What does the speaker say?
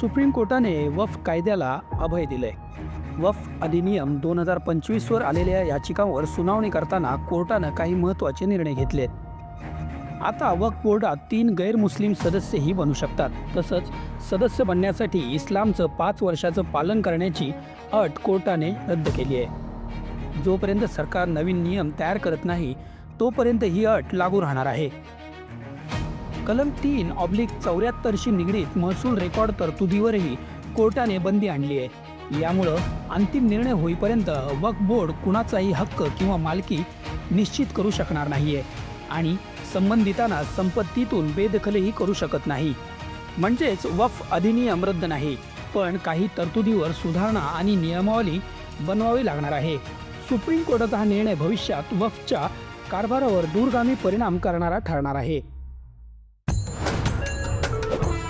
Supreme कोर्टाने वफ कायद्याला अभय दिलंय. वफ अधिनियम दोन हजार पंचवीसवर आलेल्या याचिकांवर सुनावणी करताना कोर्टानं काही महत्त्वाचे निर्णय घेतले आता वक्फ बोर्डात तीन गैरमुस्लिम सदस्यही बनू शकतात. तसंच सदस्य बनण्यासाठी इस्लामचं पाच वर्षाचं पालन करण्याची अट कोर्टाने रद्द केली आहे. जोपर्यंत सरकार नवीन नियम तयार करत नाही तोपर्यंत ही अट लागू राहणार आहे. कलम तीन ऑब्लिक चौऱ्याहत्तरशी निगडीत महसूल रेकॉर्ड तरतुदीवरही कोर्टाने बंदी आणली आहे. यामुळं अंतिम निर्णय होईपर्यंत वक्फ बोर्ड कुणाचाही हक्क किंवा मालकी निश्चित करू शकणार नाहीये आणि संबंधितांना संपत्तीतून बेदखलही करू शकत नाही. म्हणजेच वफ अधिनियम रद्द नाही पण काही तरतुदीवर सुधारणा आणि नियमावली बनवावी लागणार आहे. सुप्रीम कोर्टाचा हा निर्णय भविष्यात वफच्या कारभारावर दूरगामी परिणाम करणारा ठरणार आहे.